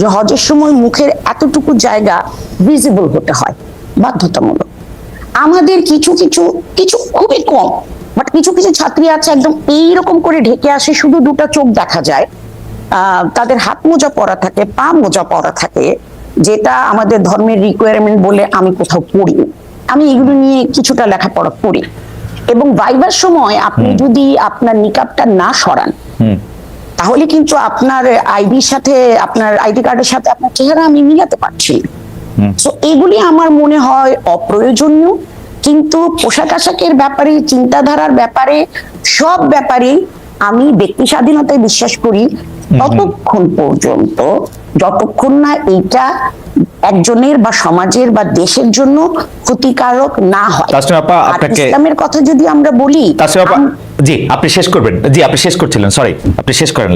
যে হজের সময় মুখের এতটুকু জায়গা ভিজিবল হতে হয় বাধ্যতামূলক। আমাদের কিছু কিছু কিছু খুবই কম বাট কিছু কিছু ছাত্রী আছে একদম এইরকম করে ঢেকে আসে শুধু দুটো চোখ দেখা যায়। তাদের হাত মোজা পরা থাকে পা মোজা পরা থাকে যেটা আমাদের ধর্মের রিকোয়ারমেন্ট বলে আমি কোথাও পড়ি আমি এগুলো নিয়ে কিছুটা লেখাপড়া করি। এবং ভাইবার সময় আপনি যদি আপনার নিকাবটা না সরান তাহলে কিন্তু আপনার আইডির সাথে আপনার আইডি কার্ডের সাথে আপনার চেহারা আমি মিলাতে পারছি তো এগুলি আমার মনে হয় অপ্রয়োজনীয়। কিন্তু পোশাক আশাকের ব্যাপারে চিন্তাধারার ব্যাপারে সব ব্যাপারে আমি ব্যক্তি স্বাধীনতায় বিশ্বাস করি ততক্ষণ পর্যন্ত। যতক্ষণ না এইটা একজনের বা সমাজের বা দেশের জন্য ক্ষতিকারক না হয়। ইসলামের কথা যদি আমরা বলি জি আপনি শেষ করবেন। জি আপনি শেষ করছিলেন সরি আপনি শেষ করেন।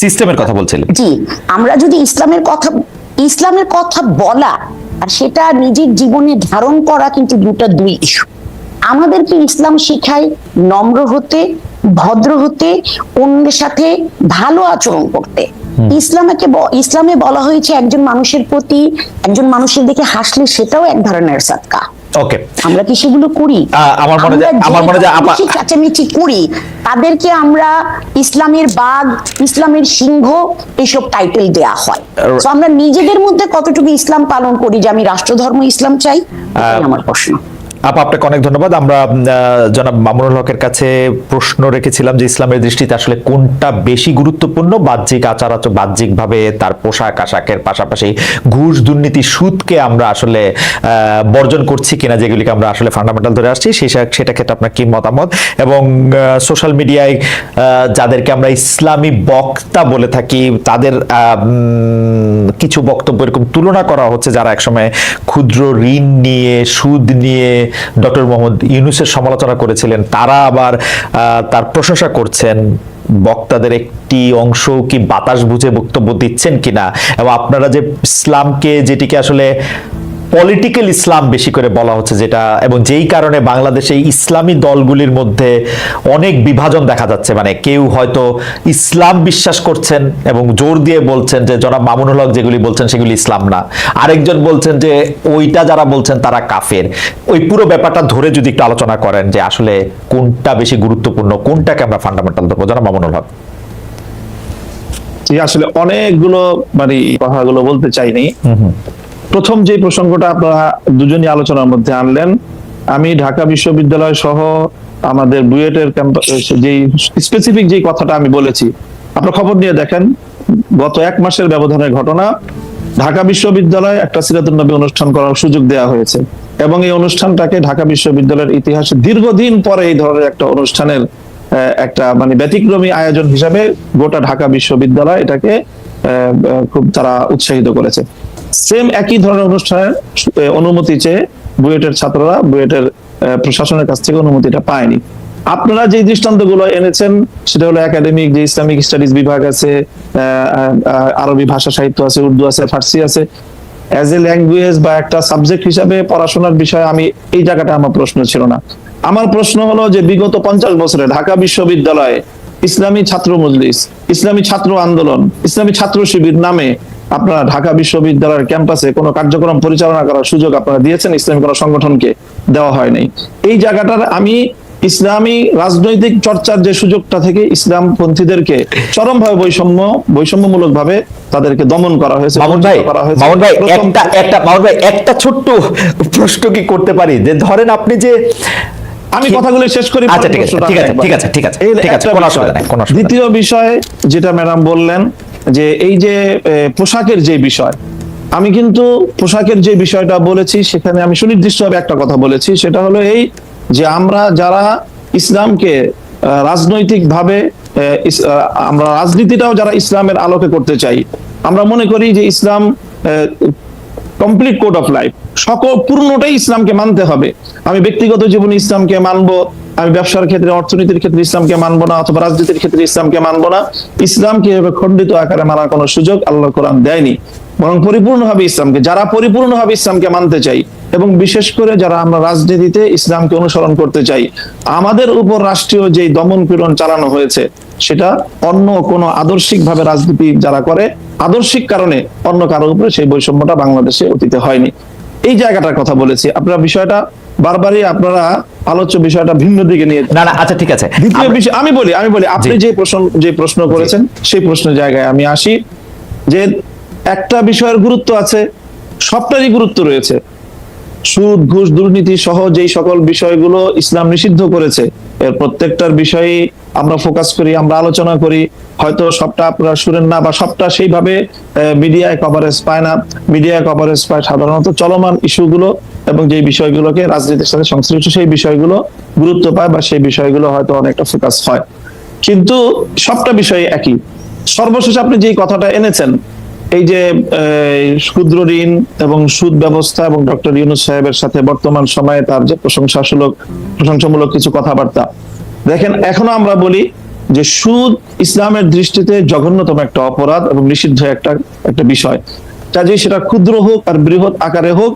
সিস্টেমের কথা বলছিলেন। জি আমরা যদি ইসলামের কথা ইসলামের কথা বলা আর সেটা নিজের জীবনে ধারণ করা কিন্তু দুটা দুই ইস্যু আমাদেরকে ইসলাম শেখায় নম্র হতে ভদ্র হতে অন্যের সাথে ভালো আচরণ করতে। ইসলামকে ইসলামে বলা হয়েছে একজন মানুষের প্রতি একজন মানুষের দিকে হাসলে সেটাও এক ধরনের সাদকা। ওকে। আমরা কি সেগুলো করি? আমার মনে হয়- আমরা মনে হয় আপা- চেঁচামেচি করি তাদেরকে আমরা ইসলামের বাঘ ইসলামের সিংহ এসব টাইটেল দেয়া হয়। তো আমরা নিজেদের মধ্যে কতটুকু ইসলাম পালন করি যে আমি রাষ্ট্রধর্ম ইসলাম চাই? আমার প্রশ্ন। আপা, আপনাকে অনেক ধন্যবাদ। আমরা জনাব মামুনুল হকের কাছে প্রশ্ন রেখেছিলাম যে ইসলামের দৃষ্টিতে আসলে কোনটা বেশি গুরুত্বপূর্ণ? বাহ্যিক আচার আচর বাহ্যিকভাবে তার পোশাক, আশাকের পাশাপাশি ঘুষ, দুর্নীতি, সুদকে আমরা আসলে বর্জন করছি কিনা যেগুলিকে আমরা আসলে ফান্ডামেন্টাল ধরে আসছি সেই সেটা ক্ষেত্রে আপনার কি মতামত? এবং সোশ্যাল মিডিয়ায় যাদেরকে আমরা ইসলামী বক্তা বলে থাকি, তাদের কিছু বক্তব্য এরকম তুলনা করা হচ্ছে যারা একসময় ক্ষুদ্র ঋণ নিয়ে, সুদ নিয়ে ডক্টর মোহাম্মদ ইউনুসের সমালোচনা করেছিলেন। তারা আবার তার প্রশংসা করছেন। বক্তাদের একটি অংশ কি বাতাস বুঝে বক্তব্য দিচ্ছেন কিনা? এবং আপনারা যে ইসলামকে, যেটিকে আসলে পলিটিক্যাল ইসলাম বেশি করে বলা হচ্ছে যেটা এবং যেই কারণে বাংলাদেশে ইসলামী দলগুলির মধ্যে অনেক বিভাজন দেখা যাচ্ছে। মানে কেউ হয়তো ইসলাম বিশ্বাস করছেন এবং জোর দিয়ে বলছেন যে জনাব মামুনুল হক যেগুলি বলছেন সেগুলি ইসলাম না। আরেকজন বলছেন যে ওইটা যারা বলছেন তারা কাফের। ওই পুরো ব্যাপারটা ধরে যদি একটু আলোচনা করেন যে আসলে কোনটা বেশি গুরুত্বপূর্ণ কোনটাকে আমরা ফান্ডামেন্টাল ধরবো? জনাব মামুনুল হক। আসলে অনেকগুলো মানে কথাগুলো বলতে চাইনি। প্রথম যে প্রসঙ্গটা আপনারা দুজনই আলোচনার মধ্যে আনলেন, আমি ঢাকা বিশ্ববিদ্যালয় সহ আমাদের বুয়েটের ক্যাম্পাস যেই স্পেসিফিক যে কথাটা আমি বলেছি, আপনার খবর নিয়ে দেখেন, গত এক মাসের ব্যবধানের ঘটনা, ঢাকা বিশ্ববিদ্যালয়ে একটা সিরাতুল নবী অনুষ্ঠান করার সুযোগ দেওয়া হয়েছে এবং এই অনুষ্ঠানটাকে ঢাকা বিশ্ববিদ্যালয়ের ইতিহাসে দীর্ঘদিন পরে এই ধরনের একটা অনুষ্ঠানের একটা মানে ব্যতিক্রমী আয়োজন হিসাবে গোটা ঢাকা বিশ্ববিদ্যালয় এটাকে খুব তারা উৎসাহিত করেছে। সেম একই ধরনের অনুষ্ঠানের অনুমতি চেয়ে বুয়েটের ছাত্ররা বুয়েটের প্রশাসনের কাছ থেকে অনুমতিটা পায়নি। আপনারা যে দৃষ্টান্তগুলো এনেছেন, সেটা হলো একাডেমিক যে ইসলামিক স্টাডিজ বিভাগ আছে আরবি ভাষা সাহিত্য আছে, উর্দু আছে, ফার্সি আছে অ্যাজ এ ল্যাঙ্গুয়েজ বা একটা সাবজেক্ট হিসাবে পড়াশোনার বিষয়ে আমি এই জায়গাটা আমার প্রশ্ন ছিল না। আমার প্রশ্ন হলো যে বিগত পঞ্চাশ বছরে ঢাকা বিশ্ববিদ্যালয়ে ইসলামী ছাত্র মজলিস, ইসলামী ছাত্র আন্দোলন, ইসলামী ছাত্র শিবির নামে আপনারা ঢাকা বিশ্ববিদ্যালয়ের ক্যাম্পাসে কোনো কার্যক্রম পরিচালনা করার সুযোগ আপনারা দিয়েছেন ইসলামী কোনো সংগঠনকে দেওয়া হয় নাই এই জায়গাটার আমি ইসলামী রাজনৈতিক চর্চার যে সুযোগটা থেকে ইসলাম পন্থীদেরকে চরমভাবে বৈষম্য বৈষম্যমূলক ভাবে তাদেরকে দমন করা হয়েছে মামুন ভাই। মামুন ভাই একটা একটা মামুন ভাই একটা ছোট্ট প্রশ্ন কি করতে পারি? যে ধরেন আপনি যে আমি কথাগুলো শেষ করি আচ্ছা, ঠিক আছে, ঠিক আছে, ঠিক আছে, ঠিক আছে, কোনো অসুবিধা নাই, দ্বিতীয় বিষয় যেটা ম্যাডাম বললেন যে এই যে পোশাকের যে বিষয়, আমি কিন্তু পোশাকের যে বিষয়টা বলেছি, সেখানে আমি সুনির্দিষ্টভাবে একটা কথা বলেছি, সেটা হলো এই যে আমরা যারা ইসলামকে রাজনৈতিক ভাবে আমরা রাজনীতিটাও যারা ইসলামের আলোকে করতে চাই, আমরা মনে করি যে Islam complete code of life সকল পূর্ণটাই ইসলামকে মানতে হবে। আমি ব্যক্তিগত জীবনে ইসলামকে মানবো আমি ব্যবসার ক্ষেত্রে, অর্থনীতির ক্ষেত্রে ইসলামকে মানবো না অথবা রাজনীতির ক্ষেত্রে ইসলামকে মানবো না। ইসলামকে এভাবে খণ্ডিত আকারে মানার কোনো সুযোগ আল্লাহ কোরআন দেয়নি। বরং পরিপূর্ণভাবে ইসলামকে, যারা পরিপূর্ণভাবে ইসলামকে মানতে চাই এবং বিশেষ করে যারা আমরা রাজনীতিতে ইসলামকে অনুসরণ করতে চাই, আমাদের উপর রাষ্ট্রীয় যে দমন পীড়ন চালানো হয়েছে, সেটা অন্য কোনো আদর্শিক ভাবে রাজনীতি যারা করে, আদর্শিক কারণে অন্য কারোর উপরে সেই বৈষম্যটা বাংলাদেশে অতীতে হয়নি। এই জায়গাটার কথা বলেছি। আপনারা বিষয়টা বারবারই আপনারা আলোচ্য বিষয়টা ভিন্ন দিকে নিয়ে না না আচ্ছা ঠিক আছে। দ্বিতীয় বিষয় আমি বলি আমি বলি আপনি যে প্রশ্ন যে প্রশ্ন করেছেন সেই প্রশ্নের জায়গায় আমি আসি যে একটা বিষয়ের গুরুত্ব আছে সবটারই গুরুত্ব রয়েছে। সুদ ঘুষ দুর্নীতি সহ যেই সকল বিষয়গুলো ইসলাম নিষিদ্ধ করেছে এর প্রত্যেকটার বিষয়ে আমরা ফোকাস করি, আমরা আলোচনা করি। হয়তো সবটা আপনারা শুনেন না বা সবটা সেইভাবে মিডিয়ায় কভারেজ পায় না। মিডিয়ায় কভারেজ পায় সাধারণত চলমান ইস্যুগুলো এবং যে বিষয়গুলোকে রাজনীতির সাথে সংশ্লিষ্ট সেই বিষয়গুলো গুরুত্ব পায় বা সেই বিষয়গুলো হয়তো অনেকটা ফোকাস হয়। কিন্তু সবটা বিষয় একই। সর্বশেষ আপনি যেই কথাটা এনেছেন এই যে ক্ষুদ্র ঋণ এবং সুদ ব্যবস্থা এবং ডক্টর ইউনুস সাহেবের সাথে বর্তমান সময়ে তার যে প্রশংসাসূলক প্রশংসামূলক কিছু কথাবার্তা। দেখেন, এখনও আমরা বলি যে সুদ ইসলামের দৃষ্টিতে জঘন্যতম একটা অপরাধ এবং নিষিদ্ধ একটা একটা বিষয়। কাজেই সেটা ক্ষুদ্র হোক আর বৃহৎ আকারে হোক,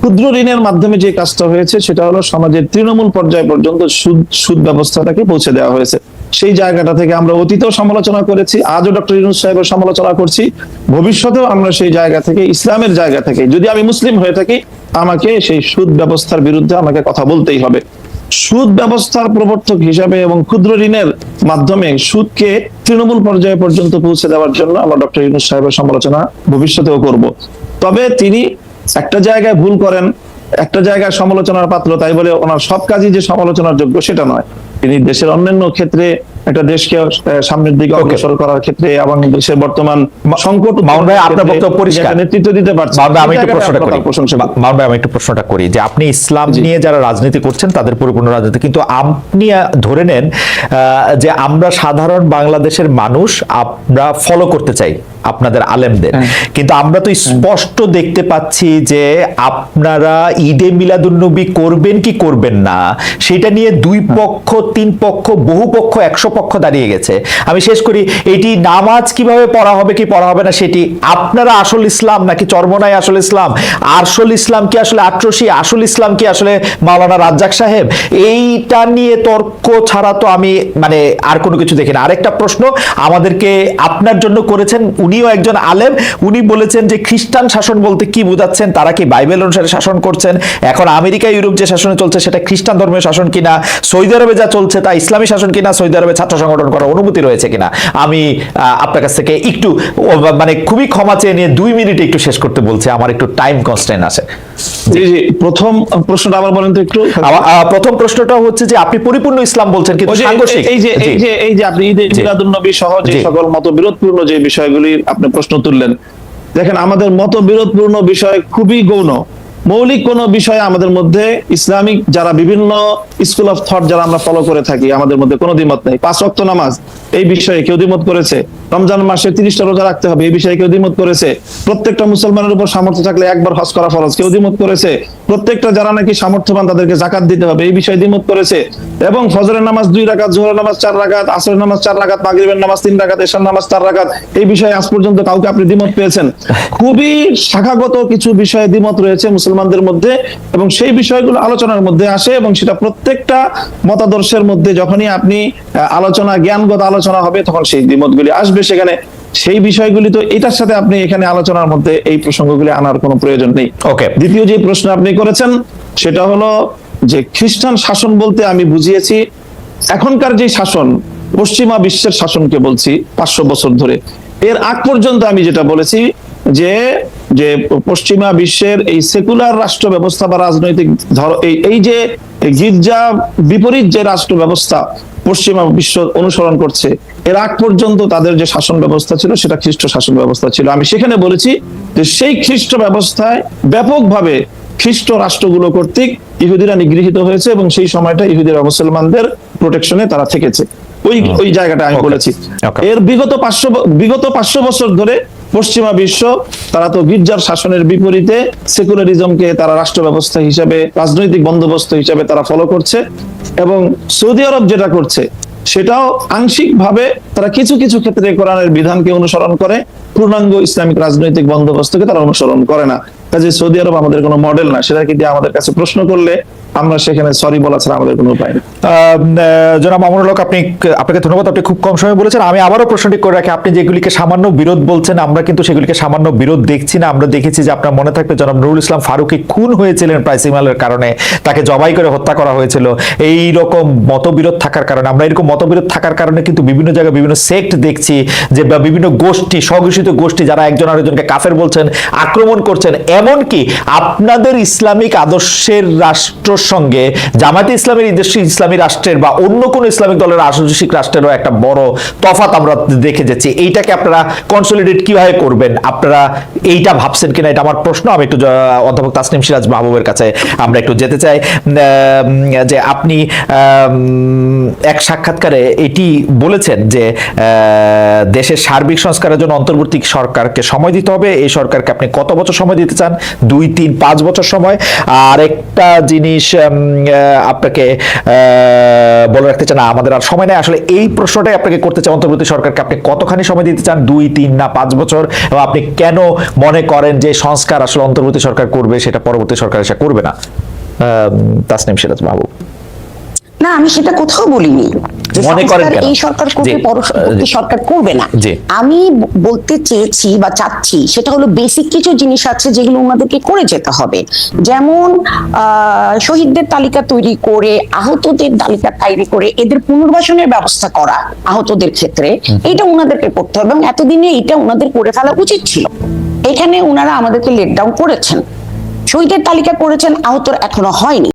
ক্ষুদ্র ঋণের মাধ্যমে যে কাজটা হয়েছে সেটা হলো সমাজের তৃণমূল পর্যায় পর্যন্ত সুদ সুদ ব্যবস্থাটাকে পৌঁছে দেওয়া হয়েছে। সেই জায়গাটা থেকে আমরা অতীতেও সমালোচনা করেছি, আজও ডক্টর ইউনুস সাহেবের সমালোচনা করছি। ভবিষ্যতেও আমরা সেই জায়গা থেকে, ইসলামের জায়গা থেকে, যদি আমি মুসলিম হয়ে থাকি, আমাকে সেই সুদ ব্যবস্থার বিরুদ্ধে আমাকে কথা বলতেই হবে। সুদ ব্যবস্থার প্রবর্তক হিসাবে এবং ক্ষুদ্র ঋণের মাধ্যমে সুদকে তৃণমূল পর্যায়ে পর্যন্ত পৌঁছে দেওয়ার জন্য আমরা ডক্টর ইউনুস সাহেবের সমালোচনা ভবিষ্যতেও করব। তবে তিনি একটা জায়গায় ভুল করেন, একটা জায়গায় সমালোচনার পাত্র, তাই বলে ওনার সব কাজই যে সমালোচনার যোগ্য সেটা নয়। তিনি দেশের অন্যান্য ক্ষেত্রে একটা দেশকে সামনের দিকে অগ্রসর করার ক্ষেত্রে এবং দেশের বর্তমান সংকট মামুন ভাই আপনার বক্তব্য পরিষ্কার। নেতৃত্ব দিতে পারছেন মামুন ভাই, আমি একটু প্রশ্নটা করি। মামুন ভাই, আমি একটু প্রশ্নটা করি যে আপনি ইসলাম নিয়ে যারা রাজনীতি করছেন তাদের পরিপূর্ণ রাজনীতি কিন্তু আপনি ধরে নেন যে আমরা সাধারণ বাংলাদেশের মানুষ আমরা ফলো করতে চাই আপনাদের আলেমদের। হ্যাঁ। কিন্তু আমরা তো স্পষ্ট দেখতে পাচ্ছি যে আপনারা ঈদে মিলাদুন্নবী করবেন কি করবেন না সেটা নিয়ে দুই পক্ষ তিন পক্ষ বহু পক্ষ একশো পক্ষ দাঁড়িয়ে গেছে। আমি শেষ করি, এটি নামাজ কীভাবে পড়া হবে, কি পড়া হবে না সেটি। আপনারা আসল ইসলাম নাকি চর্মনাই আসল ইসলাম? আসল ইসলাম কি আসলে আট্রসি? আসল ইসলাম কি আসলে মাওলানা রাজ্জাক সাহেব? এইটা নিয়ে তর্ক ছাড়া তো আমি মানে আর কোনো কিছু দেখি না। আরেকটা প্রশ্ন, আমাদেরকে আপনার জন্য করেছেন, উনিও একজন আলেম, উনি বলেছেন যে খ্রিস্টান শাসন বলতে কি বোঝাচ্ছেন? তারা কি বাইবেল অনুসারে শাসন করছেন? এখন আমেরিকা, ইউরোপ যে শাসনে চলছে, সেটা খ্রিস্টান ধর্মীয় শাসন কিনা? সৌদি আরবে যা চলছে, তা ইসলামী শাসন কিনা? সৌদি আরবে ছাত্র সংগঠন করার অনুমতি রয়েছে কিনা? আমি আপনার কাছ থেকে একটু মানে খুবই ক্ষমা চেয়ে নিয়ে দুই মিনিটে একটু শেষ করতে বলছি আমার একটু টাইম কনস্ট্যান্ট আছে। জি জি প্রথম প্রশ্নটা আবার বলেন তো একটু। প্রথম প্রশ্নটা হচ্ছে যে আপনি পরিপূর্ণ ইসলাম বলছেন কিন্তু সাংঘর্ষিক। এই যে এই যে এই যে আপনি ঈদে মিলাদুন নবী সহ যে। সকল মত বিরোধপূর্ণ যে বিষয়গুলি আপনি প্রশ্ন তুললেন দেখেন আমাদের মত বিরোধপূর্ণ বিষয় খুবই গৌণ। মৌলিক কোন বিষয়ে আমাদের মধ্যে ইসলামিক যারা বিভিন্ন স্কুল অফ থট যারা আমরা ফলো করে থাকি, আমাদের মধ্যে কোনো দ্বিমত নেই। পাঁচ ওয়াক্ত নামাজ, এই বিষয়ে কেউ দ্বিমত করেছে? রমজান মাসে তিরিশটা রোজা রাখতে হবে, এই বিষয়ে কেউ দ্বিমত করেছে? প্রত্যেকটা মুসলমানের উপর সামর্থ্য থাকলে একবার হজ করা ফরজ, কেউ দ্বিমত করেছে? প্রত্যেকটা যারা নাকি সামর্থ্যবান তাদেরকে জাকাত দিতে হবে, এই বিষয়ে দ্বিমত করেছে? এবং ফজরের নামাজ দুই রাকাত, জোহরের নামাজ চার রাকাত, আসরের নামাজ চার রাকাত, মাগরিবের নামাজ তিন রাকাত, এশার নামাজ চার রাকাত, এই বিষয়ে আজ পর্যন্ত কাউকে আপনি দ্বিমত পেয়েছেন? খুবই শাখাগত কিছু বিষয়ে দ্বিমত রয়েছে মুসলমানদের মধ্যে এবং সেই বিষয়গুলো আলোচনার মধ্যে আসে এবং সেটা প্রত্যেকটা মতাদর্শের মধ্যে যখনই আপনি আলোচনা জ্ঞানগত আলোচনা হবে তখন সেই দ্বিমতগুলি আসবে সেখানে সেই বিষয়গুলি তো এটার সাথে আপনি এখানে আলোচনার মধ্যে এই প্রসঙ্গগুলি আনার কোনো প্রয়োজন নেই Okay. দ্বিতীয় যে প্রশ্ন আপনি করেছেন সেটা হলো যে খ্রিস্টান শাসন বলতে আমি বুঝিয়েছি এখনকার যে শাসন পশ্চিমা বিশ্বের শাসনকে বলছি পাঁচশো বছর ধরে এর আগ পর্যন্ত আমি যেটা বলেছি যে যে পশ্চিমা বিশ্বের এই সেকুলার রাষ্ট্র ব্যবস্থা বা রাজনৈতিক ধর এই এই যে গির্জা বিপরীত যে রাষ্ট্র ব্যবস্থা পশ্চিমা বিশ্ব অনুসরণ করছে এর আগ পর্যন্ত তাদের যে শাসন ব্যবস্থা ছিল সেটা খ্রিস্ট শাসন ব্যবস্থা ছিল। আমি সেখানে বলেছি যে সেই খ্রিস্ট ব্যবস্থায় ব্যাপকভাবে খ্রিস্ট রাষ্ট্রগুলো কর্তৃক ইহুদিরা নিগৃহীত হয়েছে এবং সেই সময়টা ইহুদিরা মুসলমানদের প্রোটেকশনে তারা থেকেছে। ওই ওই জায়গাটা আমি বলেছি। এর বিগত পাঁচশো বিগত পাঁচশো বছর ধরে পশ্চিমা বিশ্ব, তারা তো গির্জার শাসনের বিপরীতে সেকুলারিজমকে তারা রাষ্ট্র ব্যবস্থা হিসাবে, রাজনৈতিক বন্দোবস্ত হিসাবে তারা ফলো করছে এবং সৌদি আরব যেটা করছে, সেটাও আংশিক ভাবে তারা কিছু কিছু ক্ষেত্রে কোরআনের বিধানকে অনুসরণ করে, পূর্ণাঙ্গ ইসলামিক রাজনৈতিক বন্দোবস্তকে তারা অনুসরণ করে না। কাজে সৌদি আরব আমাদের কোনো মডেল না সেটা কিন্তু আমাদের কাছে প্রশ্ন করলে আমরা সেখানে সরি বলা ছাড়া আমাদের কোনো উপায় জনাব মামুনুল আপনি, আপনাকে ধন্যবাদ। আপনি খুব কম সময় বলেছেন। আমি আবারও প্রশ্নটি করে রাখি। আপনি যেগুলিকে সামান্য বিরোধ বলছেন, আমরা কিন্তু সেগুলিকে সামান্য বিরোধ দেখছি না। আমরা দেখেছি যে আপনার মনে থাকবে জনাব নুরুল ইসলাম ফারুকি খুন হয়েছিলেন প্রাইসিমালের কারণে। তাকে জবাই করে হত্যা করা হয়েছিল। এই রকম মতবিরোধ থাকার কারণে, আমরা এরকম মতবিরোধ থাকার কারণে কিন্তু বিভিন্ন জায়গায় বিভিন্ন সেক্ট দেখছি যে বিভিন্ন গোষ্ঠী, স্বঘোষিত গোষ্ঠী যারা একজন আরেকজনকে কাফের বলছেন, আক্রমণ করছেন। এমনকি আপনাদের ইসলামিক আদর্শের রাষ্ট্রের সঙ্গে জামাতে ইসলামের ইসলামী রাষ্ট্রের বা অন্য কোন ইসলামিক দলের আদর্শিক রাষ্ট্রেরও একটা বড় তফাত আমরা দেখে যাচ্ছি। এইটাকে আপনারা কনসলিডেট কীভাবে করবেন? আপনারা এইটা ভাবছেন কিনা? এটা আমার প্রশ্ন। আমি একটু অধ্যাপক তাসনিম সিরাজ মাহবুবের কাছে আমরা একটু যেতে চাই। যে আপনি এক সাক্ষাৎকারে এটি বলেছেন যে দেশের সার্বিক সংস্কারের জন্য অন্তর্বর্তী সরকারকে সময় দিতে হবে। এই সরকারকে আপনি কত বছর সময় দিতে চান? দুই, তিন, পাঁচ বছর সময়। আর একটা জিনিস আপনাকে বলে রাখতে চান আমাদের আর সময় নেই। আসলে এই প্রশ্নটাই আপনাকে করতে চান অন্তর্বর্তী সরকারকে। আপনি কতখানি সময় দিতে চান? দুই, তিন না পাঁচ বছর? এবং আপনি কেন মনে করেন যে সংস্কার আসলে অন্তর্বর্তী সরকার করবে, সেটা পরবর্তী সরকার এসে করবে না? তাসনিম সিরাজ মাহবুব। না আমি সেটা কোথাও বলিনি। মনে করেন এই সরকার করবে পরবর্তী সরকার করবে না। আমি বলতে চেয়েছি বা চাচ্ছি সেটা হলো বেসিক কিছু জিনিস আছে যেগুলো ওনাদেরকে করে যেতে হবে। যেমন শহীদদের তালিকা তৈরি করে আহতদের তালিকা তৈরি করে এদের পুনর্বাসনের ব্যবস্থা করা আহতদের ক্ষেত্রে। এটা ওনাদেরকে করতে হবে এবং এতদিনে এটা ওনাদের করে ফেলা উচিত ছিল। এখানে ওনারা আমাদেরকে লেট ডাউন করেছেন। শহীদের তালিকা করেছেন আহতর এখনও হয়নি।